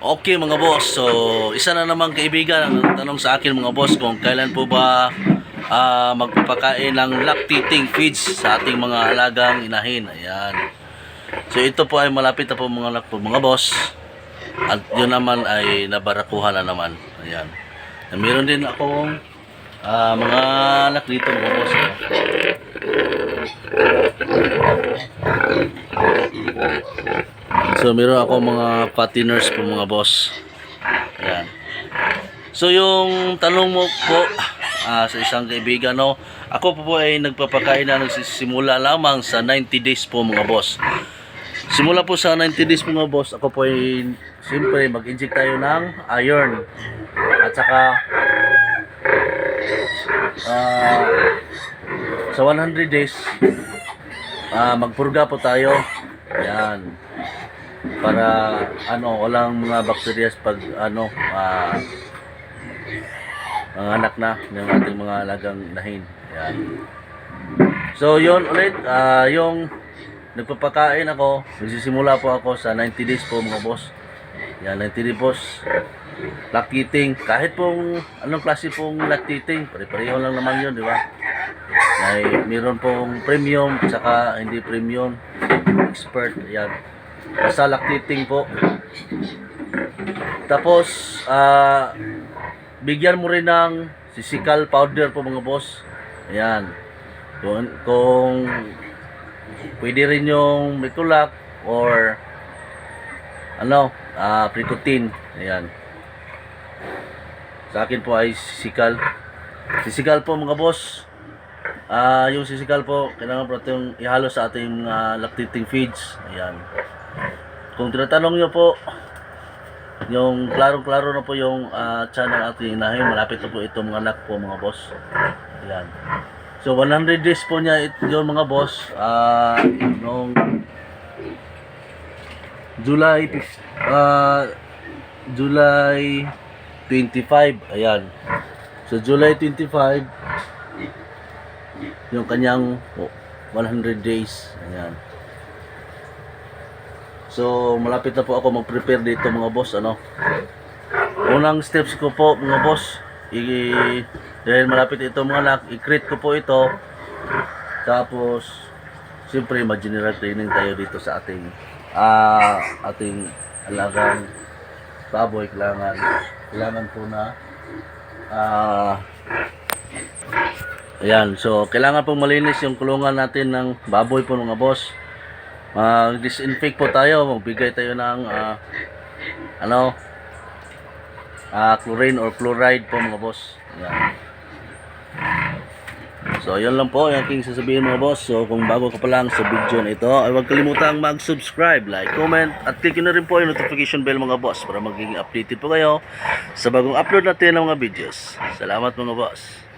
Okay mga boss, so isa na naman kaibigan ang tanong sa akin mga boss kung kailan po ba ah, magpapakain ng lactating feeds sa ating mga alagang inahin. Ayan. So ito po ay malapit na po mga anak po mga boss. At yun naman ay nabarakuhan na naman. Ayan. Na meron din akong ah, mga anak dito mga boss. oh. So meron ako mga patiners po mga boss. Ayan. So yung tanong mo po ah, sa isang kaibigan no, ako po po ay nagpapakain na nagsisimula lamang sa 90 days po mga boss. Simula po sa 90 days mga boss, ako po ay siyempre mag-inject tayo ng iron. At saka ah, sa 100 days ah, magpurga po tayo. Ayan para ano walang mga bakterya pag ano ah mga anak na ng ating mga alagang inahin. Yan. So yon ulit ah, yung nagpapakain ako, nagsisimula po ako sa 90 days po mga boss. Yan 90 days boss. Lactating, kahit pong anong klase pong lactating, pare-pareho lang naman yun, di ba? May meron pong premium, saka hindi premium, expert, yan. Basta lactating po. Tapos, ah, bigyan mo rin ng sisikal powder po mga boss. Ayan. Kung, kung pwede rin yung Mitulak or ano, ah, Pricotin. Ayan. Sa akin po ay sisikal. Sisikal po mga boss. Ah, yung sisikal po, kailangan po itong ihalo sa ating mga lactating feeds. Ayan. Kung tinatanong nyo po, yung klaro-klaro na po yung ah, channel ating inahin, malapit na po ito mga anak po mga boss. Ayan. So 100 days po niya it, yun mga boss. Ah, nung July ah, July 25. Ayan. So July 25 yung kanyang oh, 100 days. Ayan. So, malapit na po ako mag-prepare dito mga boss, ano. Unang steps ko po mga boss, i dahil malapit ito mga anak, i-create ko po ito. Tapos, siyempre, mag-general training tayo dito sa ating ah ating alagang baboy. Kailangan, kailangan po na ah Ayan, so kailangan po malinis yung kulungan natin ng baboy po mga boss. Mag-disinfect po tayo, magbigay tayo ng ah, ano, ah, chlorine or chloride po mga boss. Ayan. So, yun lang po yung aking sasabihin mga boss. So, kung bago ka pa lang sa video na ito, ay huwag kalimutang mag-subscribe, like, comment, at click na rin po yung notification bell mga boss para magiging updated po kayo sa bagong upload natin ng mga videos. Salamat mga boss.